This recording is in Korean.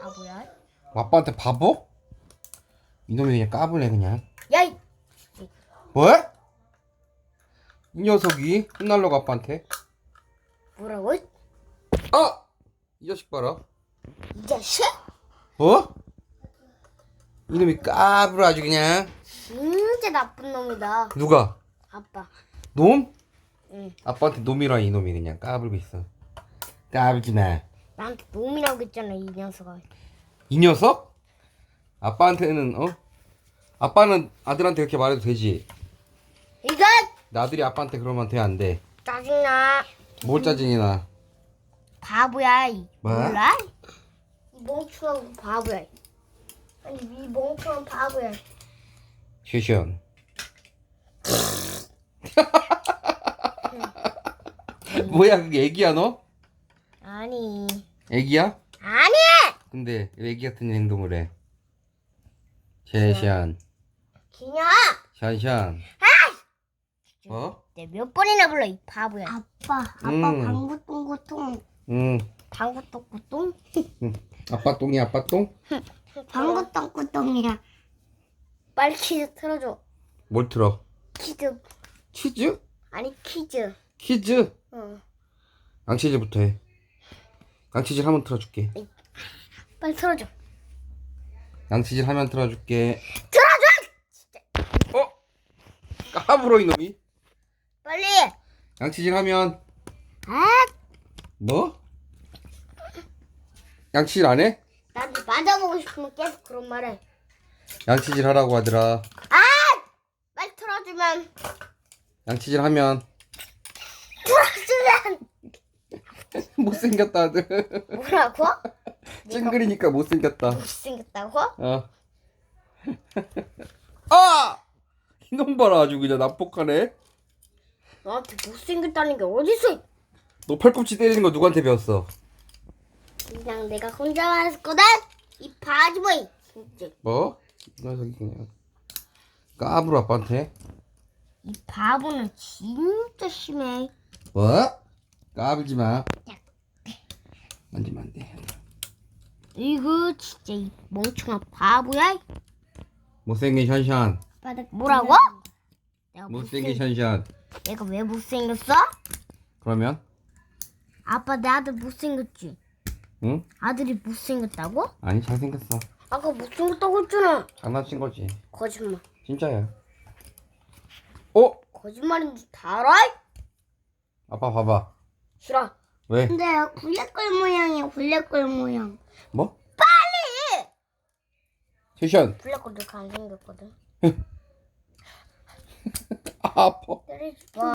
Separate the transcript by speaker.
Speaker 1: 바보야.
Speaker 2: 아빠한테 바보? 이놈이 그냥 까불래 그냥
Speaker 1: 야, 이
Speaker 2: 뭐? 이 녀석이 혼날려고 아빠한테
Speaker 1: 뭐라고?
Speaker 2: 아! 이 자식 봐라
Speaker 1: 이 자식?
Speaker 2: 어? 이놈이 까불어 아주 그냥
Speaker 1: 진짜 나쁜 놈이다.
Speaker 2: 누가?
Speaker 1: 아빠.
Speaker 2: 놈?
Speaker 1: 응.
Speaker 2: 아빠한테 놈이라 이놈이 그냥 까불고 있어 까불지 마.
Speaker 1: 나한테 놈이라고 했잖아 이 녀석아.
Speaker 2: 이 녀석? 아빠한테는 어? 아빠는 아들한테 그렇게 말해도 되지
Speaker 1: 이거
Speaker 2: 나들이 아빠한테 그러면 돼 안 돼?
Speaker 1: 짜증나.
Speaker 2: 뭘 짜증이 나?
Speaker 1: 바보야. 이.
Speaker 2: 뭐?
Speaker 1: 몰라? 이 멍청한 바보야. 아니 이 멍청한 바보야.
Speaker 2: 쉐션 뭐야 그게 애기야 너?
Speaker 1: 아니.
Speaker 2: 애기야?
Speaker 1: 아니.
Speaker 2: 근데 왜 애기 같은 행동을 해? 쉐션
Speaker 1: 기냐?
Speaker 2: 샤샤 어?
Speaker 1: 내몇 번이나 불러 이 바보야. 아빠. 아빠
Speaker 2: 음.
Speaker 1: 방구똥구똥.
Speaker 2: 응
Speaker 1: 방구똥구똥?
Speaker 2: 응. 아빠 똥이 아빠 똥?
Speaker 1: 방구똥구똥이야. 빨리 퀴즈 틀어줘.
Speaker 2: 뭘 틀어?
Speaker 1: 퀴즈.
Speaker 2: 치즈?
Speaker 1: 아니 퀴즈.
Speaker 2: 키즈?
Speaker 1: 응.
Speaker 2: 양치즈부터 해 양치즈 하면 틀어줄게
Speaker 1: 빨리 틀어줘.
Speaker 2: 양치질 하면 틀어줄게
Speaker 1: 틀어줘.
Speaker 2: 어? 까불어 이놈이
Speaker 1: 빨리.
Speaker 2: 양치질 하면
Speaker 1: 아,
Speaker 2: 뭐? 양치질 안 해?
Speaker 1: 나한테 맞아보고 싶으면 계속 그런 말해.
Speaker 2: 양치질 하라고 하더라
Speaker 1: 아, 빨리 틀어주면.
Speaker 2: 양치질 하면
Speaker 1: 틀어주면.
Speaker 2: 못생겼다 아들
Speaker 1: 뭐라고?
Speaker 2: 찡그리니까 못생겼다
Speaker 1: 못생겼다고?
Speaker 2: 어. 아! 이놈 봐라 아주 그냥 난폭하네
Speaker 1: 너한테 못생겼다는 게 어딨어?
Speaker 2: 너 팔꿈치 때리는 거 누구한테 배웠어?
Speaker 1: 그냥 내가 혼자만 했거든? 이 바지보이. 진짜.
Speaker 2: 뭐? 이 녀석이 그냥 까불어 아빠한테
Speaker 1: 이 바보는 진짜 심해.
Speaker 2: 뭐? 까불지 마 만지면 안 돼
Speaker 1: 이거 진짜 이 멍청한 바보야.
Speaker 2: 못생긴 션션
Speaker 1: 뭐라고? 내가
Speaker 2: 못생긴
Speaker 1: 못생...
Speaker 2: 션션
Speaker 1: 내가 왜 못생겼어?
Speaker 2: 그러면?
Speaker 1: 아빠 내 아들 못생겼지?
Speaker 2: 응?
Speaker 1: 아들이 못생겼다고?
Speaker 2: 아니 잘생겼어
Speaker 1: 아까 못생겼다고 했잖아.
Speaker 2: 장난친 거지
Speaker 1: 거짓말.
Speaker 2: 진짜야 어?
Speaker 1: 거짓말인지 다 알아?
Speaker 2: 아빠 봐봐
Speaker 1: 싫어.
Speaker 2: 왜?
Speaker 1: 근데 블랙걸 모양이야 블랙걸 모양.
Speaker 2: 뭐? 빨리!
Speaker 1: 블랙걸 이렇게 안 생겼거든.
Speaker 2: 아, 아파
Speaker 1: 때리지 마.